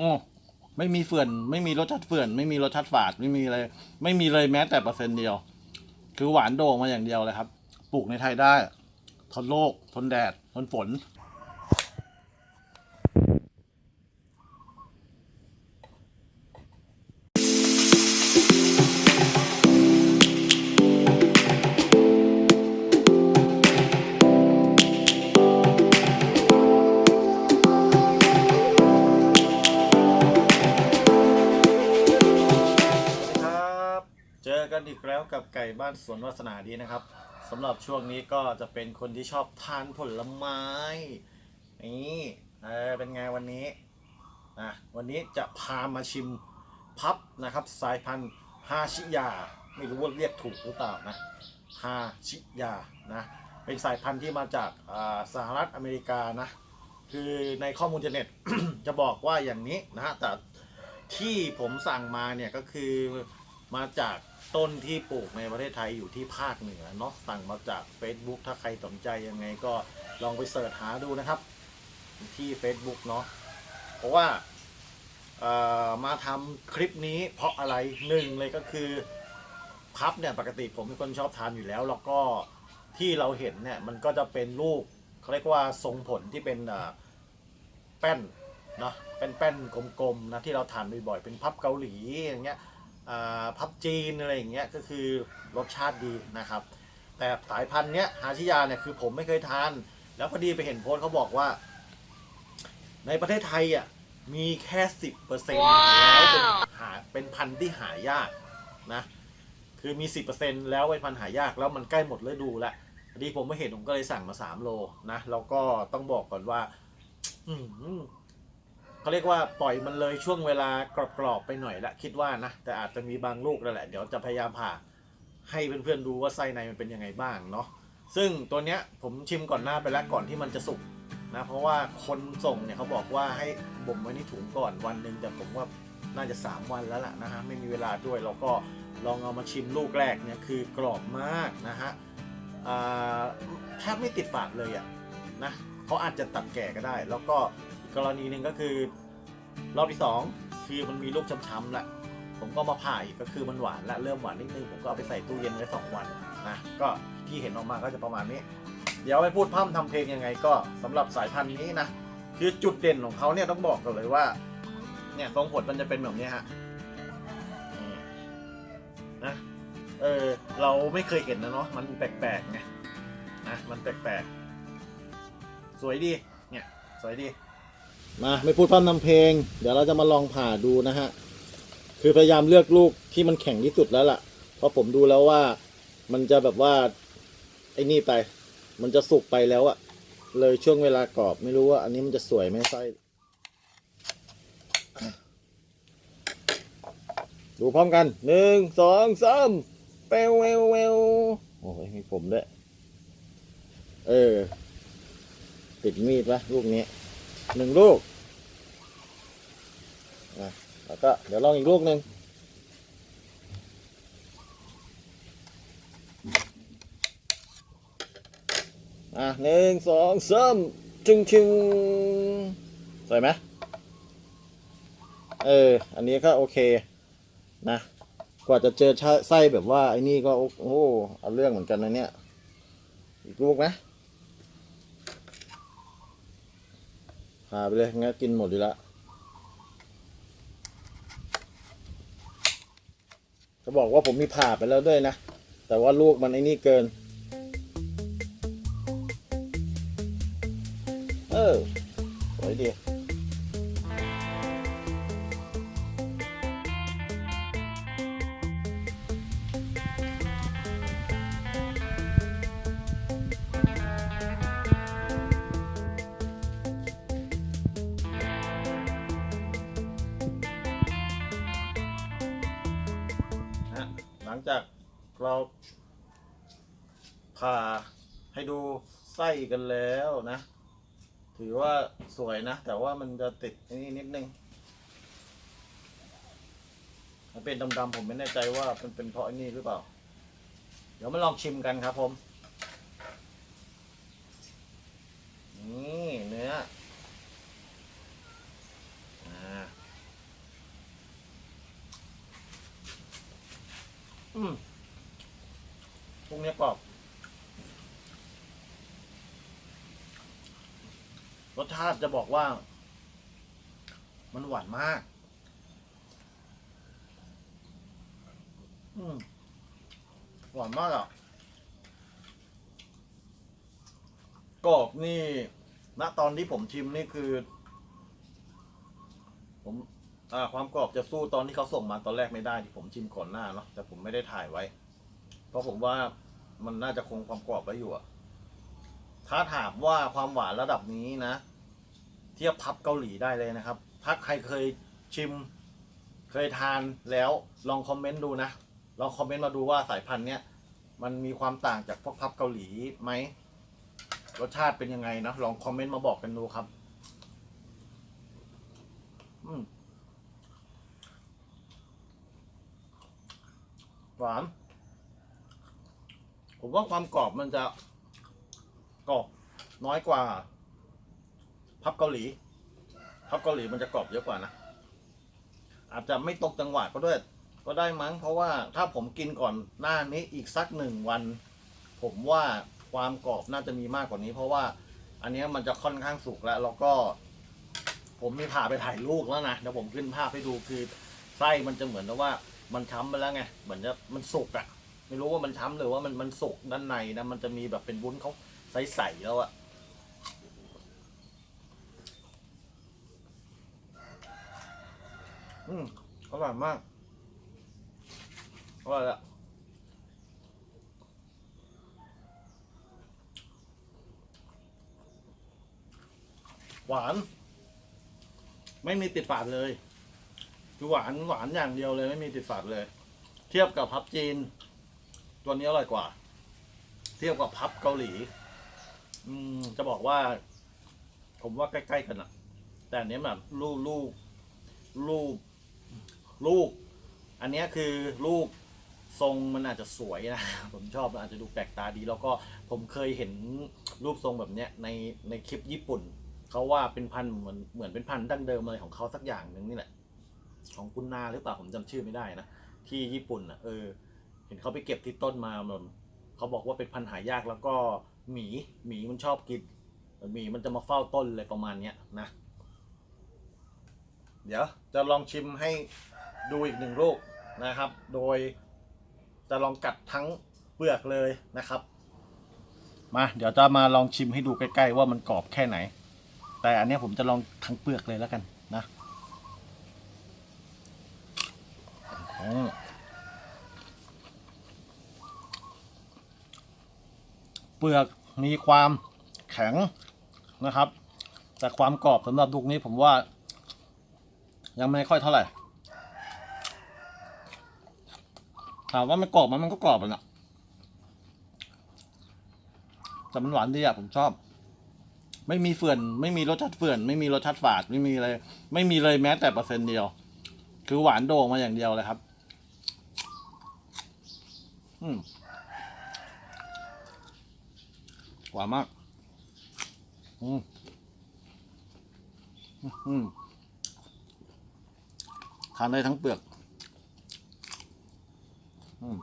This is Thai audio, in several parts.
อ๋อไม่มีเฟื่อน ไม่มีรสชาติเฟื่อน ไม่มีรสชาติฝาด ไม่มีเลยไม่มีเลยแม้แต่เปอร์เซ็นต์เดียว คือหวานโด่งมาอย่างเดียวเลยครับ ปลูกในไทยได้ ทนโรค ทนแดด ทนฝน แล้วกับไก่บ้านสวนวาสนาดีนะครับสำหรับช่วงนี้ก็จะเป็นคนที่ชอบทานผลไม้ นี่เออเป็นไงวันนี้นะวันนี้จะพามาชิมพับนะครับ สายพันธุ์ฮาชิยา ไม่รู้ว่าเรียกถูกหรือเปล่านะฮาชิยานะเป็นสายพันธุ์ที่มาจากสหรัฐอเมริกานะคือในข้อมูลอินเทอร์เน็ตจะบอกว่าอย่างนี้นะฮะแต่ที่ผมสั่งมาเนี่ยก็คือมาจาก ต้นที่ปลูกในประเทศไทยอยู่ที่ภาคเหนือเนาะสั่งมาจาก Facebook ถ้าใครสนใจยังไงก็ลองไปเสิร์ชหาดูนะครับ ที่ Facebook เนาะเพราะว่ามาทำคลิปนี้เพราะอะไรหนึ่งเลยก็คือพับเนี่ยปกติผมเป็นคนชอบทานอยู่แล้ว แล้วก็ที่เราเห็นเนี่ยมันก็จะเป็นลูกเขาเรียกว่าทรงผลที่เป็นแป้นเนาะเป็นแป้นกลมๆนะที่เราทานบ่อยๆเป็นพับเกาหลีอย่างเงี้ย พับจีนอะไรอย่างเงี้ยก็คือรสชาติดีนะครับ แต่สายพันธุ์เนี้ยฮาชิยาเนี่ยคือผมไม่เคยทาน แล้วพอดีไปเห็นโพสต์เขาบอกว่า ในประเทศไทยอะมีแค่สิบเปอร์เซ็นต์แล้วเป็นหาเป็นพันธุ์ที่หายากนะคือมีสิบเปอร์เซ็นต์แล้วเป็นพันธุ์หายากแล้วมันใกล้หมดฤดูแล้วพอดีผมไม่เห็นผมก็เลยสั่งมาสามโลนะแล้วก็ต้องบอกก่อนว่า อืม เขาเรียกว่าปล่อยมันเลยช่วงเวลากรอบๆไปหน่อยละคิดว่านะ แต่อาจจะมีบางลูกนั่นแหละเดี๋ยวจะพยายามผ่าให้เพื่อนๆดูว่าไส้ในมันเป็นยังไงบ้างเนาะซึ่งตัวเนี้ยผมชิมก่อนหน้าไปแล้วก่อนที่มันจะสุกนะเพราะว่าคนส่งเนี่ยเขาบอกว่าให้บ่มไว้ในถุงก่อนวันหนึ่งแต่ผมว่าน่าจะ 3 วันแล้วล่ะนะฮะไม่มีเวลาด้วยเราก็ลองเอามาชิมลูกแรกเนี่ยคือกรอบมากนะฮะแทบไม่ติดปากเลยอะนะเขาอาจจะตัดแก่ก็ได้ แล้วก็ กรณีหนึ่งก็คือ รอบที่สองคือมันมีลูกช้ำๆแล้วผมก็มาผ่าอีกก็คือมันหวานและเริ่มหวานนิดนึงผมก็เอาไปใส่ตู้เย็นไว้สองวันนะก็ที่เห็นออกมาก็จะประมาณนี้ เดี๋ยวไปพูดพร่ำทำเพลงยังไงก็สำหรับสายพันธุ์นี้นะคือจุดเด่นของเขาเนี่ยต้องบอกกันเลยว่า เนี่ยทรงผลมันจะเป็นแบบนี้ฮะนะเออเราไม่เคยเห็นนะเนาะมันแปลกๆไงนะมันแปลกๆ สวยดีเนี่ยสวยดี มาไม่พูดพร่ำนำเพลง เดี๋ยวเราจะมาลองผ่าดูนะฮะ คือพยายามเลือกลูกที่มันแข็งที่สุดแล้วล่ะ เพราะผมดูแล้วว่ามันจะแบบว่า ไอ้นี่ไป มันจะสุกไปแล้วอะเลยช่วงเวลากรอบไม่รู้ว่า อันนี้มันจะสวยไหมไส้ดูพร้อมกันหนึ่งสองสามเปวเววเววโอ้ยมีผมด้วย เออ ติดมีดปะลูกนี้ หนึ่งลูกนะแล้วก็เดี๋ยวลองอีกลูกหนึ่งอะหนึ่งสองสามจึงจึงสวยไหมเออ อันนี้ก็โอเคนะ กว่าจะเจอไส้แบบว่าไอ้นี่ก็โอ้โหเอาเรื่องเหมือนกันนะเนี่ย อีกลูกนะาไปเลยงั้นกินหมดอยู่แล้วจะบอกว่าผมมีผ่าไปแล้วด้วยนะ แต่ว่าลูกมันไอ้นี่เกิน เออสวยดี กันแล้วนะ ถือว่าสวยนะ แต่ว่ามันจะติดนี่นิดนึงมันเป็นดำๆผมไม่แน่ใจว่ามันเป็นเพราะนี่หรือเปล่า เดี๋ยวมาลองชิมกันครับผมนี่เนื้ออืมพวกนี้กรอบ รสชาติจะบอกว่า มันหวานมาก อืมหวานมากอะกรอบนี่ณตอนที่ผมชิมนี่คือ ผมอ่าความกรอบจะสู้ตอนที่เขาส่งมาตอนแรกไม่ได้ที่ผมชิมก่อนหน้าเนาะแต่ผมไม่ได้ถ่ายไว้ เพราะผมว่ามันน่าจะคงความกรอบไว้อยู่อะ ถ้าถามว่าความหวานระดับนี้นะ เทียบพับเกาหลีได้เลยนะครับ ถ้าใครเคยชิม เคยทานแล้วลองคอมเมนต์ดูนะ ลองคอมเมนต์มาดูว่าสายพันธุ์เนี้ยมันมีความต่างจากพวกพับเกาหลีไหมรสชาติเป็นยังไงนะ ลองคอมเมนต์มาบอกกันดูครับ อืมหวาน ผมว่าความกรอบมันจะ กรอบน้อยกว่า พับเกาหลี พับเกาหลีมันจะกรอบเยอะกว่านะ อาจจะไม่ตกจังหวะก็ด้วย ก็ได้มั้ง เพราะว่าถ้าผมกินก่อนหน้านี้อีกสักหนึ่งวัน ผมว่าความกรอบน่าจะมีมากกว่านี้ เพราะว่าอันนี้มันจะค่อนข้างสุกแล้วแล้วก็ ผมมีผ่าไปถ่ายรูปแล้วนะเดี๋ยวผมขึ้นภาพให้ดูคือไส้มันจะเหมือนกับว่ามันช้ำไปแล้วไงเหมือนจะมันสุกอะไม่รู้ว่ามันช้ำหรือว่ามันมันสุกด้านในนะมันจะมีแบบเป็นวุ้นเขา ใสๆแล้วอะอืมอร่อยมากอร่อยอะหวาน ไม่มีติดฝาดเลย คือหวานหวานอย่างเดียวเลยไม่มีติดฝาดเลย เทียบกับพับจีน ตัวนี้อร่อยกว่า เทียบกับพับเกาหลี อืมจะบอกว่า ผมว่าใกล้ๆกันอะแต่อันเนี้ยแบบลูกลูกลูกลูก อันเนี้ยคือลูกทรงมันอาจจะสวยนะ ผมชอบมันอาจจะดูแปลกตาดี แล้วก็ผมเคยเห็นรูปทรงแบบเนี้ยในในคลิปญี่ปุ่น เขาว่าเป็นพันธุ์เหมือนเหมือนเป็นพันธุ์ดั้งเดิมเลยของเขาสักอย่างหนึ่งนี่แหละ ของกุนนาหรือเปล่าผมจำชื่อไม่ได้นะ ที่ญี่ปุ่นอะเออ เห็นเขาไปเก็บที่ต้นมาแบบเขาบอกว่าเป็นพันธุ์หายากแล้วก็ หมีหมีมันชอบกินหมีมันจะมาเฝ้าต้นเลยประมาณเนี้ยนะ เดี๋ยวจะลองชิมให้ดูอีกหนึ่งลูกนะครับ โดยจะลองกัดทั้งเปลือกเลยนะครับ มาเดี๋ยวจะมาลองชิมให้ดูใกล้ๆว่ามันกรอบแค่ไหน แต่อันนี้ผมจะลองทั้งเปลือกเลยแล้วกันนะ อืม เปลือกมีความแข็งนะครับ แต่ความกรอบสำหรับลูกนี้ผมว่า ยังไม่ค่อยเท่าไหร่ถามว่ามันกรอบมันมันก็กรอบอะนะแต่มันหวานดีอะผมชอบ ไม่มีเฟื่อน ไม่มีรสชาติเฟื่อน ไม่มีรสชาติฝาด ไม่มีอะไร ไม่มีเลยแม้แต่เปอร์เซ็นต์เดียว คือหวานโด่งมาอย่างเดียวเลยครับ อืม หวานมากอืมอืมทานได้ทั้งเปลือก อืม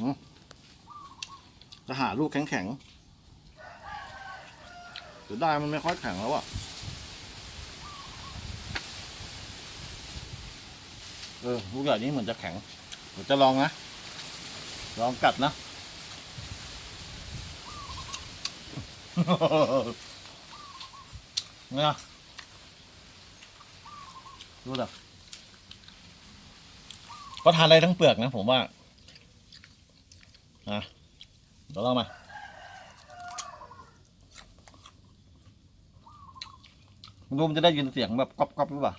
อืมจะหาลูกแข็งๆเสียดายมันไม่ค่อยแข็งแล้วอะเออลูกใหญ่นี้เหมือนจะแข็งเดี๋ยวจะลองนะ ลองกัดนะ เนี่ยดูดิก็ทานได้ทั้งเปลือกนะผมว่าอะเดี๋ยวลองมารู้มันจะได้ยินเสียงแบบก๊อบๆหรือเปล่า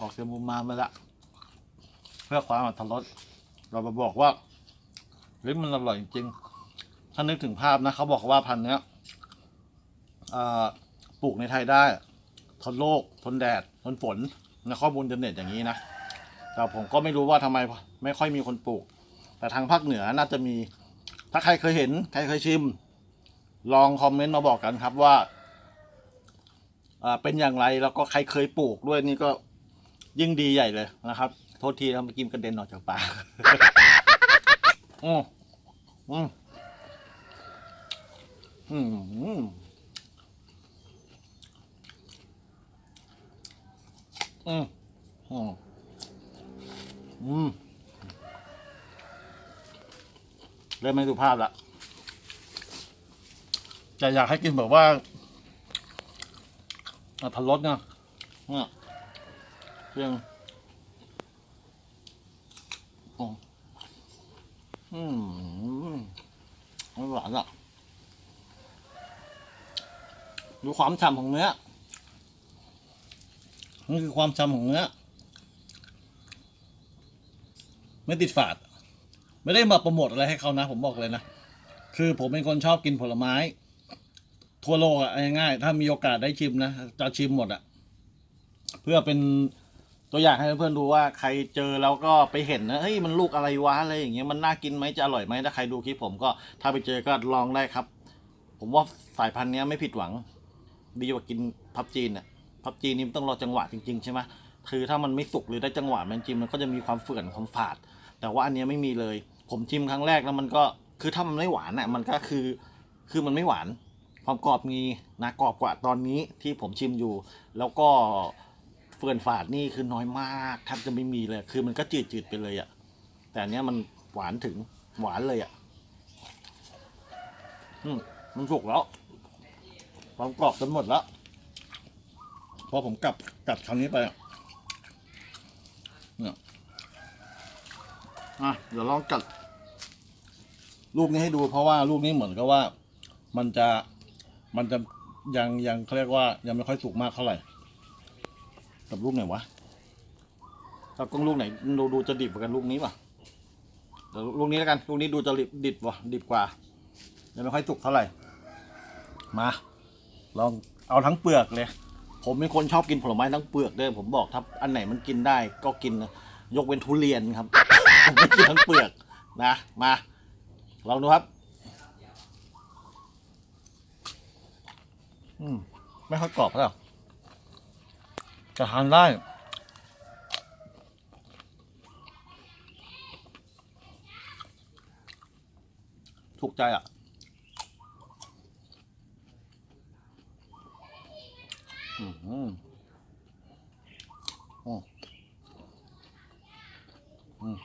ออกเสียงมุมมามไปละ เพื่อความอรรถรสเรามาบอกว่าเฮ้ยมันอร่อยจริงๆถ้านึกถึงภาพนะเขาบอกว่าพันธุ์เนี้ยปลูกในไทยได้ ทนโรคทนแดด ทนฝนในข้อมูลอินเทอร์เน็ตอย่างนี้นะ แต่ผมก็ไม่รู้ว่าทำไมไม่ค่อยมีคนปลูก แต่ทางภาคเหนือน่าจะมี ถ้าใครเคยเห็น ใครเคยชิม ลองคอมเมนต์มาบอกกันครับว่าเป็นอย่างไรแล้วก็ใครเคยปลูกด้วยนี่ก็ยิ่งดีใหญ่เลยนะครับ โทษทีนะเมื่อกี้มันกระเด็นออกจากปากอืมอืมอืมอืมอืมอืมเริ่มไม่สุภาพละแต่อยากให้กินแบบว่าอะพันรสเนะเนี่ยเพียง อืมอืมมันหวานอะ ดูความฉ่ำของเนื้อนี่คือความฉ่ำของเนื้อ ไม่ติดฝาด ไม่ได้มาโปรโมทอะไรให้เขานะ ผมบอกเลยนะ คือผมเป็นคนชอบกินผลไม้ ทั่วโลกอะเอาง่ายๆถ้ามีโอกาสได้ชิมนะ จะชิมหมดอะเพื่อเป็น ตัวอย่างให้เพื่อนๆดูว่าใครเจอแล้วก็ไปเห็นนะเฮ้ยมันลูกอะไรวะอะไรอย่างเงี้ยมันน่ากินไหมจะอร่อยไหมถ้าใครดูคลิปผมก็ถ้าไปเจอก็ลองได้ครับ ผมว่าสายพันธุ์เนี้ยไม่ผิดหวัง ดีกว่ากินพับจีนอะพับจีนนี่มันต้องรอจังหวะจริงๆใช่ไหมคือถ้ามันไม่สุกหรือได้จังหวะมันจริงมันก็จะมีความเฝื่อนความฝาด แต่ว่าอันเนี้ยไม่มีเลย ผมชิมครั้งแรกแล้วมันก็คือถ้ามันไม่หวานอะมันก็คือคือมันไม่หวาน ความกรอบมีนะกรอบกว่าตอนนี้ที่ผมชิมอยู่ แล้วก็ เฟื่อนฝาดนี่คือน้อยมากแทบจะไม่มีเลย คือมันก็จืดๆไปเลยอะ แต่อันเนี้ยมันหวานถึงหวานเลยอะ อืมมันสุกแล้วความกรอบจนหมดแล้ว พอผมกลับกลับคำนี้ไปอะเนี่ยอะเดี๋ยวลองกัดลูกนี้ให้ดูเพราะว่าลูกนี้เหมือนกับว่า มันจะมันจะยังยังเขาเรียกว่ายังไม่ค่อยสุกมากเท่าไหร่ กับลูกไหนวะกับกล้องลูกไหนดูดูจะดิบกว่ากันลูกนี้ป่ะเดี๋ยวลูกนี้แล้วกันลูกนี้ดูจะดิบดิบวะดิบกว่ายังไม่ค่อยสุกเท่าไหร่ มา ลองเอาทั้งเปลือกเลย ผมเป็นคนชอบกินผลไม้ทั้งเปลือกด้วยผมบอกถ้าอันไหนมันกินได้ก็กินนะยกเว้นทุเรียนครับผมไม่กินทั้งเปลือกนะมาลองดูครับ อืมไม่ค่อยกรอบเท่าไหร่ จะทานได้ถูกใจอะอืมอืมอืมอืม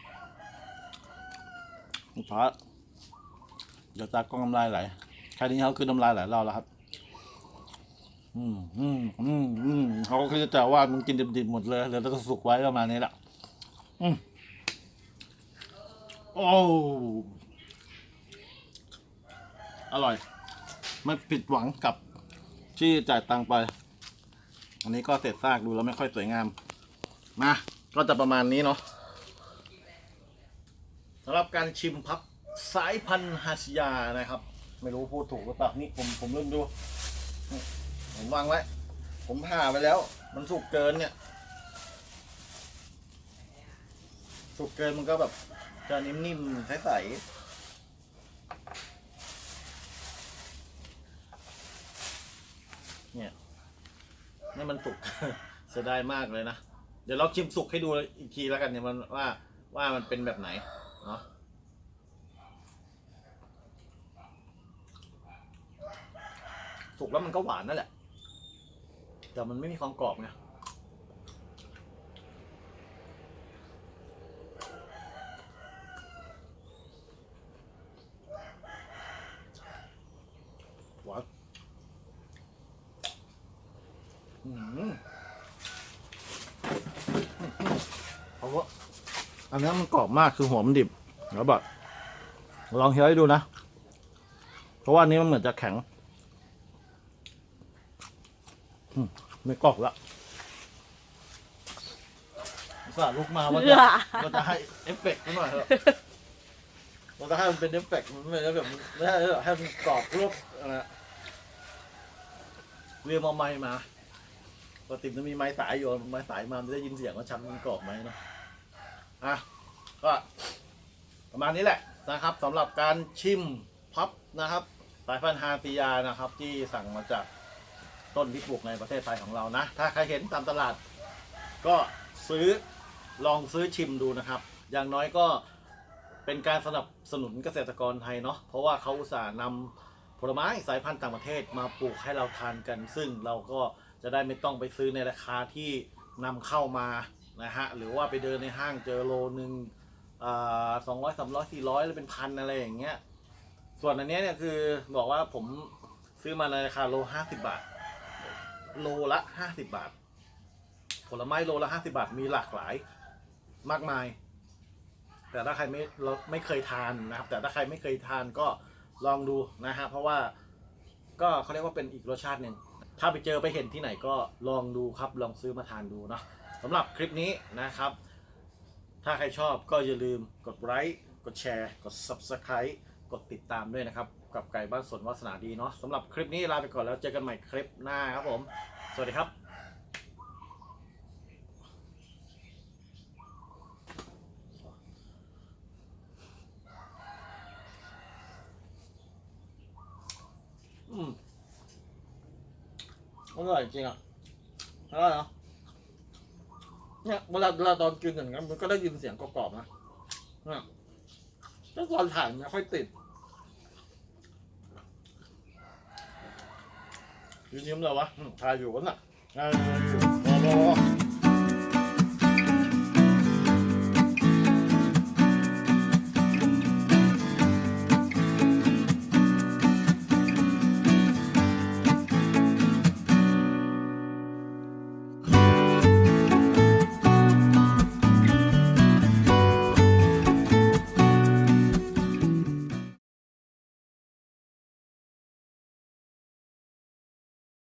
ลูกค้าเดี๋ยวตากล้องน้ำลายไหล แค่นี้เขาคือน้ำลายไหลเราแล้วครับ อืมอืมอืมอืมเขาก็คือจะว่ามึงกินดิบๆหมดเลยเหลือแต่ก็สุกไว้ประมาณนี้แหละอืมโอ้อร่อย ไม่ผิดหวังกับที่จ่ายตังไป อันนี้ก็เศษซากดูแล้วไม่ค่อยสวยงาม มา ก็จะประมาณนี้เนาะสำหรับการชิมพับสายพันธุ์ฮาชิยานะครับ ไม่รู้พูดถูกหรือเปล่านี่ผมผมลืมดู ผมวางไว้ ผมผ่าไปแล้ว มันสุกเกินเนี่ย สุกเกินมันก็แบบจะนิ่มๆใสๆเนี่ยนี่มันสุก เสียดายมากเลยนะ เดี๋ยวเราชิมสุกให้ดูอีกทีแล้วกันเนี่ยมันว่าว่ามันเป็นแบบไหนเนาะสุกแล้วมันก็หวานนั่นแหละ แต่มันไม่มีความกรอบไงหวานอืมเพราะว่าอันนี้มันกรอบมากคือหัวมันดิบแล้วแบบลองเคี้ยวให้ดูนะ เพราะว่าอันนี้มันเหมือนจะแข็งอืม ไม่กรอบละอุตส่าห์ลุกมาว่าเบื่จะอว่าจะให้เอฟเฟกต์มันหน่อยเถอะว่าจะให้มันเป็นเอฟเฟกต์มันไม่ได้แบบไม่ได้ให้มันกรอบรูปอะไรนะเรียมเอาไม้มาปกติมันจะมีไม้สายอยู่ไม้สายมามันจะได้ยินเสียงว่าชั้นมันกรอบไหมเนาะอะก็ประมาณนี้แหละนะครับสำหรับการชิมพับนะครับ สายพันธุ์ฮาติยานะครับ ที่สั่งมาจาก ต้นที่ปลูกในประเทศไทยของเรานะ ถ้าใครเห็นตามตลาด ก็ซื้อลองซื้อชิมดูนะครับ อย่างน้อยก็เป็นการสนับสนุนเกษตรกรไทยเนาะเพราะว่าเขาอุตส่าห์นำผลไม้สายพันธุ์ต่างประเทศมาปลูกให้เราทานกัน ซึ่งเราก็จะได้ไม่ต้องไปซื้อในราคาที่นำเข้ามานะฮะหรือว่าไปเดินในห้างเจอโลนึงสองร้อยสามร้อยสี่ร้อยแล้วเป็นพันอะไรอย่างเงี้ยส่วนอันนี้เนี่ยคือบอกว่าผมซื้อมาในราคาโลห้าสิบบาท โลละห้าสิบบาท ผลไม้โลละห้าสิบาทมีหลากหลาย มากมาย แต่ถ้าใครไม่เราไม่เคยทานนะครับ แต่ถ้าใครไม่เคยทานก็ลองดูนะฮะเพราะว่าก็เขาเรียกว่าเป็นอีกรสชาติหนึ่งถ้าไปเจอไปเห็นที่ไหนก็ลองดูครับ ลองซื้อมาทานดูเนาะสำหรับคลิปนี้นะครับ ถ้าใครชอบก็อย่าลืมกดไลค์กดแชร์ กด Subscribe กดติดตามด้วยนะครับ กับไก่บ้านสวนวาสนาดีเนาะสำหรับคลิปนี้ลาไปก่อนแล้วเจอกันใหม่คลิปหน้าครับผม สวัสดีครับอืมอร่อยจริงอะอร่อยเนาะเนี่ยเวลาเวลาตอนกินอย่างเงี้ยมันก็ได้ยินเสียงกรอบๆนะเนี่ยแต่ตอนถ่ายไม่ค่อยติดยิ้มๆเลยวะอืมถ่ายอยู่วะน่ะถ่ายอยู่รอรอ